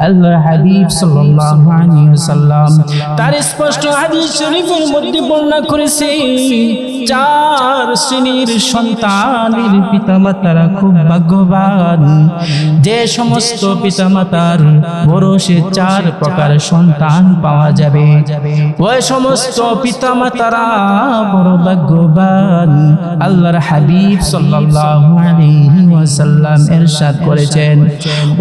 আল্লাহর হাবিব সাল্লাল্লাহু আলাইহি ওয়াসাল্লাম তার স্পষ্ট হাদিস শরীফের মধ্যে বর্ণনা করেছে চার শ্রেণির সন্তানের পিতামাতারা খুব ভাগ্যবান। যে সমস্ত পিতামাতার বরসে চার প্রকার সন্তান পাওয়া যাবে। ওই সমস্ত পিতামাতারা বড় ভাগ্যবান। আল্লাহর হাবিব সাল্লাল্লাহু আলাইহি ওয়াসাল্লাম ইরশাদ করেছেন।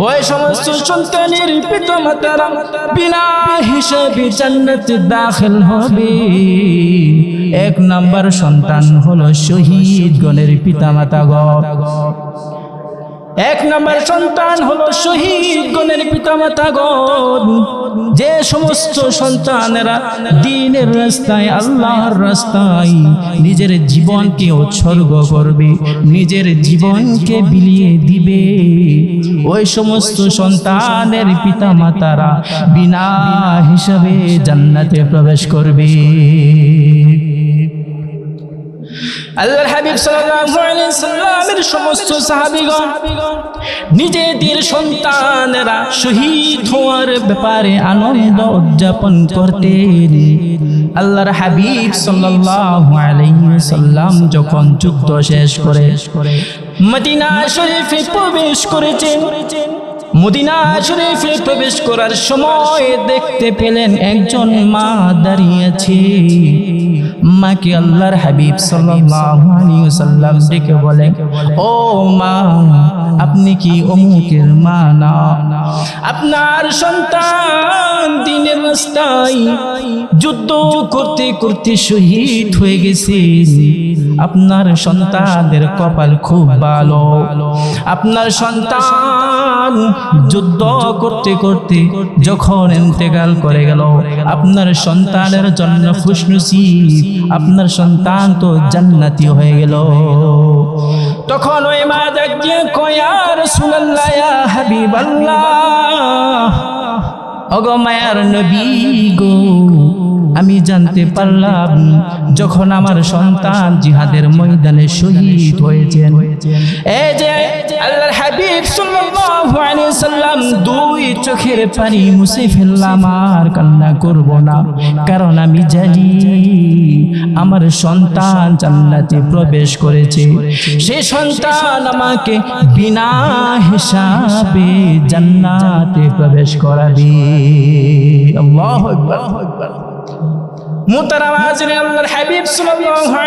ওই সমস্ত সন্তানের পিতামাতারা বিনা হিসাবে জান্নাতে দাখিল হবে। এক নাম্বার সন্তান হলো শহীদ গণের পিতামাতা গ। এক নম্বর সন্তান হলো শহীদ গণের পিতামাতা গণ যে সমস্ত সন্তানেরা দিনের রাস্তায়, আল্লাহর রাস্তায় নিজের জীবনকে উৎসর্গ করবে, নিজের জীবনকে বিলিয়ে দিবে। ওই সমস্ত সন্তানের পিতা মাতারা বিনা হিসাবে জান্নাতে প্রবেশ করবে। আল্লাহর হাবিব সাল্লাল্লাহু আলাইহি সাল্লামের সমস্ত সাহাবীগণ, নিজেদের সন্তানেরা শহীদ হওয়ার ব্যাপারে আনন্দ উদযাপন করতেন। আল্লাহর হাবিব সাল্লাল্লাহু আলাইহি সাল্লাম যখন যুদ্ধ শেষ করে, মদিনা শরীফে প্রবেশ করেছেন মদিনা শরীফে প্রবেশ করার সময় দেখতে পেলেন একজন মা দাঁড়িয়েছে। মাকে আল্লাহর হাবিব সাল্লাম ডেকে বলে ও মা, আপনি কি অমুকের মা না? আপনার সন্তান দিনের রাস্তায় যুদ্ধ করতে করতে শহীদ হয়ে গেছে। আপনার সন্তানের কপাল খুব ভালো। আপনার সন্তান যুদ্ধ করতে করতে যখন ইন্তেকাল করে গেল, আপনার সন্তানের জন্য খুশনুসি আপনার সন্তান তো জান্নাতি হয়ে গেল। তখন ওই মা দেখছে কয়ার সুনাল্লাহ হাবিবাল্লাহ ওগো মায়ার নবী গো। আমি জানতে পারলাম, যখন আমার সন্তান জিহাদের ময়দানে শহীদ হয়েছেন। এই যে দুই চোখের পানি মুছে ফেললাম আর কান্না করব না। কারণ আমি জানি আমার সন্তান জান্নাতে প্রবেশ করেছে। সে সন্তান আমাকে বিনা হিসাবে জান্নাতে প্রবেশ করাবে। আল্লাহু আকবার।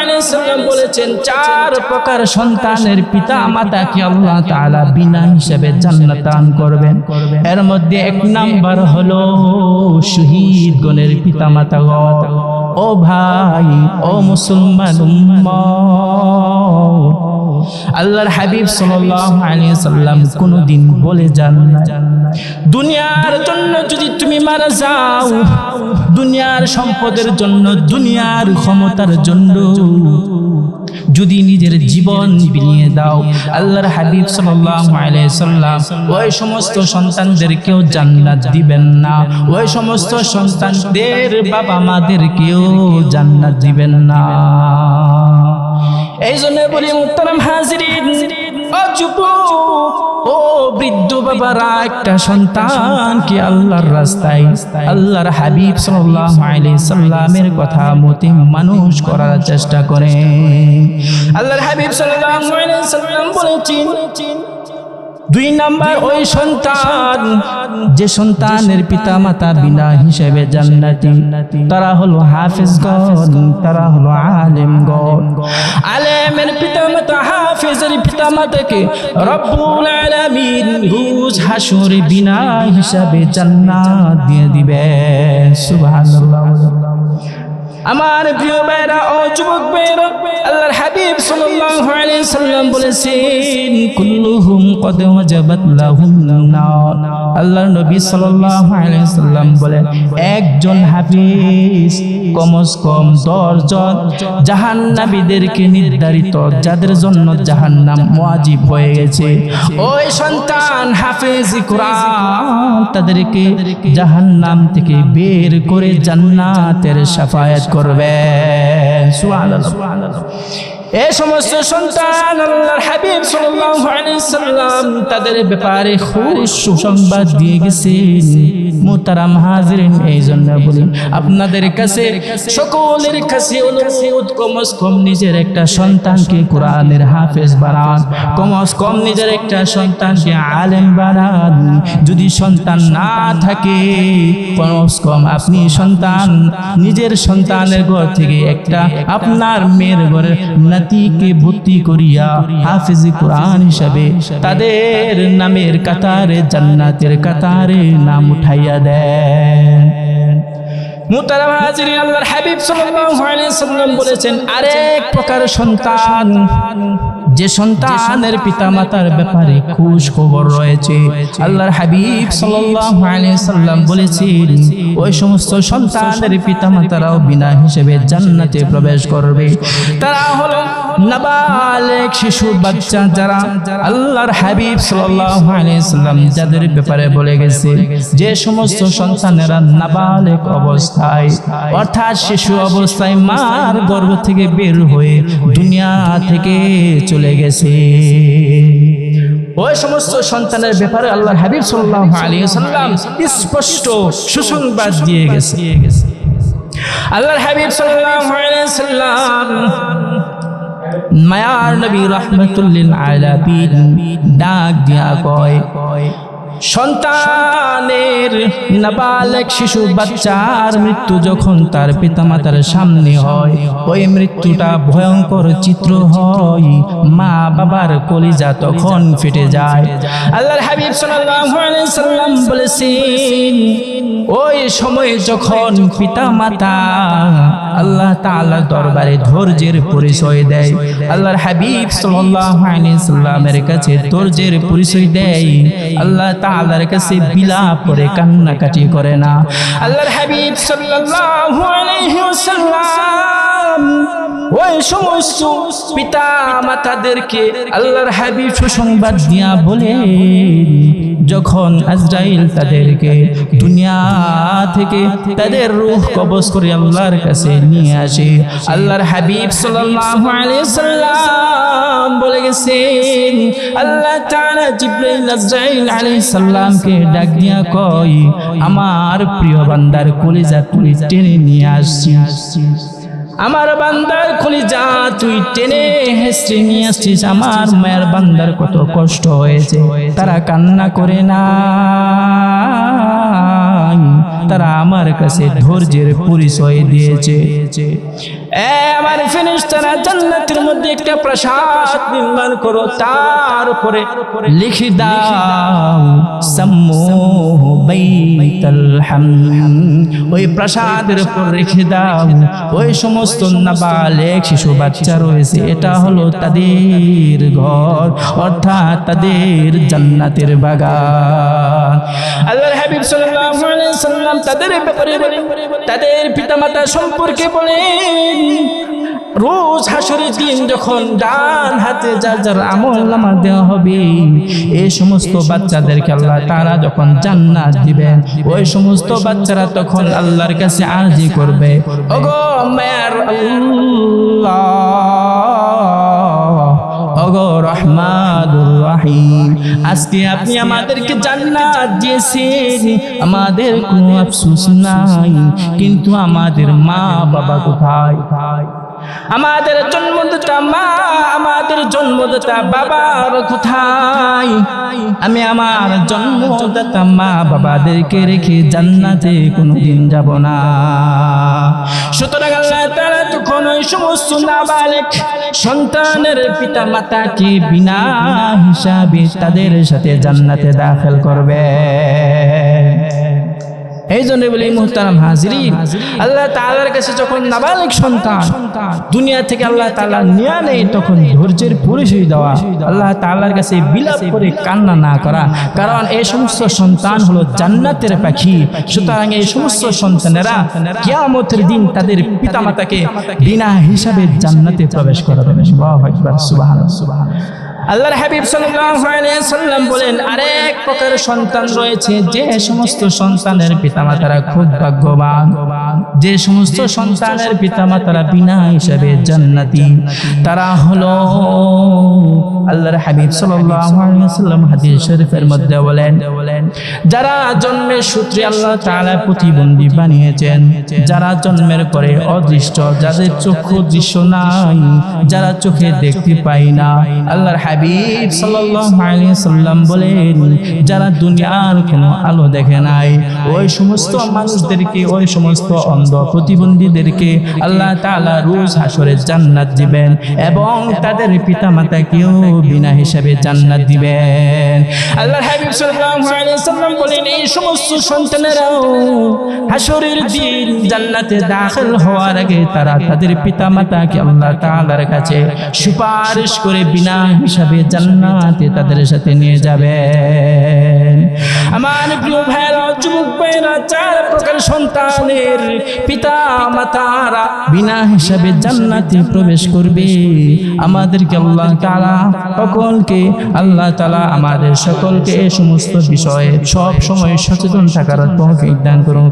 আলাইহি সাল্লাম বলেছেন, চার প্রকার সন্তানের পিতা দান করবেন। এর মধ্যে এক নাম্বার হলো শহীদ পিতা মাতা ও ভাই, ও মুসলমান আল্লাহর হাবিব সাল্লাল্লাহু আলাইহি সাল্লাম কোনদিন বলে যান দুনিয়ার জন্য যদি তুমি মারা যাও, দুনিয়ার সম্পদের জন্য, দুনিয়ার ক্ষমতার জন্য, যদি নিজের জীবন বিলিয়ে দাও, আল্লাহর হাবিব সাল্লাম ওই সমস্ত সন্তানদেরকেও জান্নাত দিবেন না। ওই সমস্ত সন্তানদের বাবা মাদেরকেও জান্নাত দিবেন না। এই জন্য বলি মুক্তারাম হাজিরিন, ও বৃদ্ধ বাবারা, একটা সন্তান কি আল্লাহর রাস্তায়, আল্লাহর হাবিব সাল্লাল্লাহু আলাইহি সাল্লামের কথা মতে মানুষ করার চেষ্টা করে। আল্লাহর হাবিব সাল্লাল্লাহু আলাইহি সাল্লাম বলেছেন দুই নাম্বার ওই সন্তান, যে সন্তানের পিতা মাতা বিনা হিসেবে জান্নাতি। তারা হলো হাফিজগণ, তারা হলো আলেমগণ। আলেমের পিতা মাতা হাফিজের পিতা মাতাকে রব্বুল আলামিন রোজ হাসরে বিনা হিসাবে জান্নাত দিয়ে দিবে। সুবহানাল্লাহ। আমার প্রিয় ভাইরা, ও যুবক ভাইরা আল্লাহর হাবিব সাল্লাল্লাহু আলাইহি সাল্লাম বলেছেন, কুল্লুহুম কদ ওয়াজাবাত লাহুম আল্লাহর নবী সাল্লাল্লাহু আলাইহি সাল্লাম বলেন একজন হাফিজ, কমস কম 10 জন জাহান্নামীদেরকে নির্ধারিত, যাদের জন্য জাহান্নাম ওয়াজিব হয়ে গেছে। ওই সন্তান হাফেজ কোরআন তাদেরকে জাহান্নাম থেকে বের করে জান্নাতের শাফায়াত করবে সুবহানাল্লাহ। সমস্ত সন্তান তাদের ব্যাপারে সুসংবাদ দিয়ে এই জন্য আপনাদের কাছে, সকলের কাছে কম নিজের একটা সন্তানকে কোরআনের হাফেজ বানান, কমস কম নিজের একটা সন্তানকে আলেম বানান। যদি সন্তান না থাকে, কমস কম আপনি সন্তান, নিজের সন্তানের ঘর থেকে একটা আপনার মেয়ের ঘরের নাতিকে ভর্তি করিয়া হাফিজ কোরআন হিসাবে তাদের নামের কাতারে, জান্নাতের কাতারে নাম উঠাইয়া দেন। মুতারাম হাজিরিন, আল্লাহর হাবিব সাল্লাল্লাহু আলাইহি সাল্লাম বলেছেন, আরেক প্রকার সন্তান যে সন্তানের পিতা মাতার ব্যাপারে খুশ খবর রয়েছে। আল্লাহর হাবিব সাল্লাম বলেছেন, ওই সমস্ত সন্তানের পিতা মাতারাও বিনা হিসেবে জান্নাতে প্রবেশ করবে। তারা হলো নাবালেক শিশু, বাচ্চা যারা আল্লাহর হাবিব যাদের ব্যাপারে বলে গেছে, যে সমস্ত সন্তানেরা নাবালেক অবস্থায়, অর্থাৎ শিশু অবস্থায় মার গর্ভ থেকে বের হয়ে দুনিয়া থেকে চলে গেছে। ওই সমস্ত সন্তানের ব্যাপারে আল্লাহর হাবিব সাল্লাল্লাহু আলাইহি সাল্লাম স্পষ্ট সুসংবাদ দিয়ে গেছে। আল্লাহর হাবিব সাল্লাম মায়ার নবী রহমতুল্লিল আলামিন ডাক দিয়া কয়, সন্তানের নাবালেক শিশু বাচ্চার মৃত্যু যখন তার পিতামাতার সামনে হয়, ওই মৃত্যুটা ভয়ঙ্কর চিত্র হয়। মা বাবার কলিজা তখন ফেটে যায়। আল্লাহর হাবিব সাল্লাম বলেছেন, ওই সময় যখন পিতামাতা আল্লাহ তাআলার দরবারে ধৈর্যের পরিচয় দেয়। আল্লাহর হাবিব সাল্লামের কাছে ধৈর্যের পরিচয় দেয়। আল্লাহ তাআলার কাছে বিলাপ করে কান্নাকাটি করে না। আল্লাহর হাবিব সাল্লাল্লাহু ওই সমস্ত পিতা মাতাদেরকে আল্লাহর হাবিব সুসংবাদ দিয়া বলে যখন আজরাইল তাদেরকে দুনিয়া থেকে তাদের রূহ কবজ করে আল্লাহর কাছে নিয়ে আসে, আল্লাহর হাবিব সাল্লাল্লাহু আলাইহি সাল্লাম বলে গেছেন, আল্লাহ তাআলা জিবরাইল, আজরাইল আলাইহিস সালামকে ডাক দিয়া কয়, আমার প্রিয় বান্দার কলিজা তুই টেনে নিয়ে আসছিস আমার বান্দার খুলি যা তুই টেনে হেসড়ে নিয়ে আসছিস। আমার মায়ের বান্দার কত কষ্ট হয়েছে। তারা কান্না করে না তারা আমার কাছে ধৈর্যের পরিচয় দিয়েছে। আমার ফেরেশতারা জান্নাতের মধ্যে একটা প্রাসাদ নির্মাণ করো, তার উপরে লিখে দাও, সাম্মু বাইতাল হাম। ওই প্রাসাদের উপর রেখে দাও, ওই সমস্ত নাবালেক শিশু বাচ্চা রয়েছে, এটা হলো তাদের ঘর, অর্থাৎ তাদের জান্নাতের বাগান। আল্লাহর হাবিব সাল্লাল্লাহু আলাইহি সাল্লাম তাদের ব্যাপারে বলেন, তাদের পিতামাতা সম্পর্কে বলেন রোজ হাসরের দিন যখন ডান হাতে যার যার আমল নামা দেওয়া হবে এই সমস্ত বাচ্চাদেরকে আল্লাহ তারা যখন জান্নাত দিবেন ওই সমস্ত বাচ্চারা তখন আল্লাহর কাছে আরজি করবে। ওগো মায়ের আল্লাহ, ওগো রহিম। আজকে আপনি আমাদেরকে জান্নাত দিয়েছেন। আমাদের কোনো আফসোস নাই। কিন্তু আমাদের মা বাবা কোথায়? আমাদের জন্মদাতা মা আমাদের জন্মদাতা বাবার কোথায়? আমি আমার জন্মদাতা মা বাবাদেরকে রেখে জান্নাতে কোনোদিন যাব না। সুতরাং আল্লাহ সমস্ত নাবালেক সন্তানের পিতা মাতাকে বিনা হিসাবে তাদের সাথে জান্নাতে দাখিল করবে? এই জন্য বলি মুহতারাম হাজিরিন। আল্লাহ তালার কাছে যখন নাবালিক সন্তান দুনিয়া থেকে আল্লাহ তালা নিয়ে নেই তখন ধৈর্যের পরিচয় দেওয়া আল্লাহ তাআলার কাছে বিলাপ করে কান্না না করা। কারণ এই সমস্ত সন্তান হলো জান্নাতের পাখি। সুতরাং এই সমস্ত সন্তানেরা কিয়ামতের দিন তাদের পিতামাতাকে বিনা হিসাবে জান্নাতে প্রবেশ করাবে। সুবহানাল্লাহ সুবহানাল্লাহ। আল্লাহর হাবিব সাল্লাম বলেন, আরেক প্রকার সন্তান রয়েছে, যে সমস্ত সন্তানের পিতামাতারা খুব ভাগ্যবান। যে সমস্ত সন্তানের পিতামাতারা বিনা হিসাবে জান্নাতি। তারা হলো আল্লাহর হাবিব সাল্লাম হাদিস শরীফের মধ্যে বলেন, যারা জন্মের সূত্রে আল্লাহ তাআলা প্রতিবন্ধী বানিয়েছেন, যারা জন্মের পরে অদৃষ্ট, যাদের চক্ষু দৃশ্য নাই, যারা চোখে দেখতে পায় না, আল্লাহর হাবিব সাল্লাম বলেন, যারা দুনিয়ার কোনো আলো দেখে নাই, ওই সমস্ত মানুষদেরকে, ওই সমস্ত অন্ধ প্রতিবন্ধীদেরকে আল্লাহ তাআলা রোজ হাসরে জান্নাত দিবেন এবং তাদের পিতামাতাকেও বিনা হিসাবে জান্নাত দিবেন। আল্লাহর হাবিব সাল্লাল্লাহু আলাইহি সাল্লাম বলেন, এই সমস্ত সন্তানেরাও হাসরের দিন জান্নাতে দাখিল হওয়ার আগে তারা তাদের পিতামাতাকে আল্লাহ তাআলার কাছে সুপারিশ করে বিনা হিসাবে জান্নাতে তাদের সাথে নিয়ে যাবেন। আমার প্রিয় ভাইরা চার সন্তানের পিতা মাতারা বিনা হিসাবে জান্নাতে প্রবেশ করবে। সকলকে, আল্লাহ আমাদের সকলকে সমস্ত বিষয়ে সব সময় সচেতন থাকার তহফিক দান করুন